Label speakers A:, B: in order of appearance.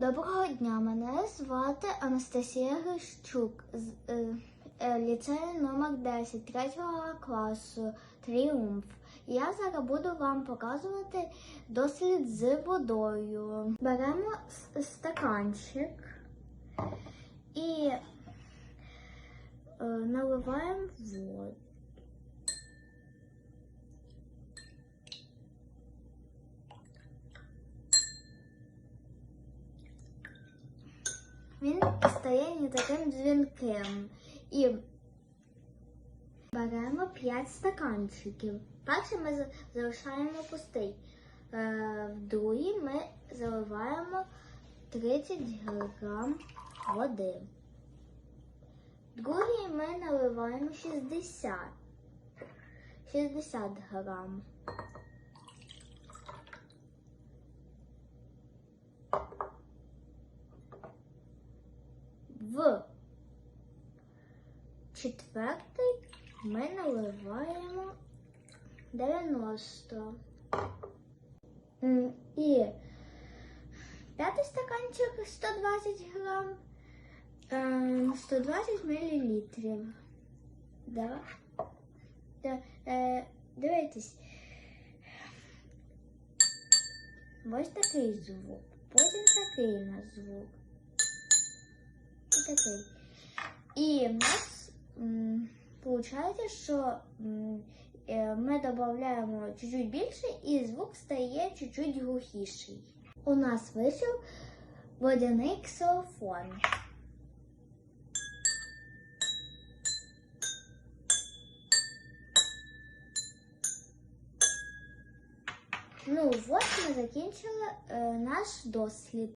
A: Доброго дня, мене звати Анастасія Грищук з е, е, ліцею номер 10 3 класу Тріумф. Я зараз буду вам показувати дослід з водою. Беремо стаканчик і е, наливаємо воду. Він стає не таким дзвінким. І беремо 5 стаканчиків. Перший ми залишаємо пустий. Е, в другий ми заливаємо 30 грам води. Другий ми наливаємо 60. 60 грам. В четвертий ми наливаємо 90. І п'ятий стаканчик 120 грам, ем, 120 мілілітрів. Да. Да. Е, дивитесь. Ось такий звук. Потім такий у нас звук. І такий. І в нас виходить, що ми додаємо чуть-чуть більше, і звук стає чуть-чуть глухіший. У нас вийшов водяний ксилофон. Ну, от ми закінчили е, наш дослід.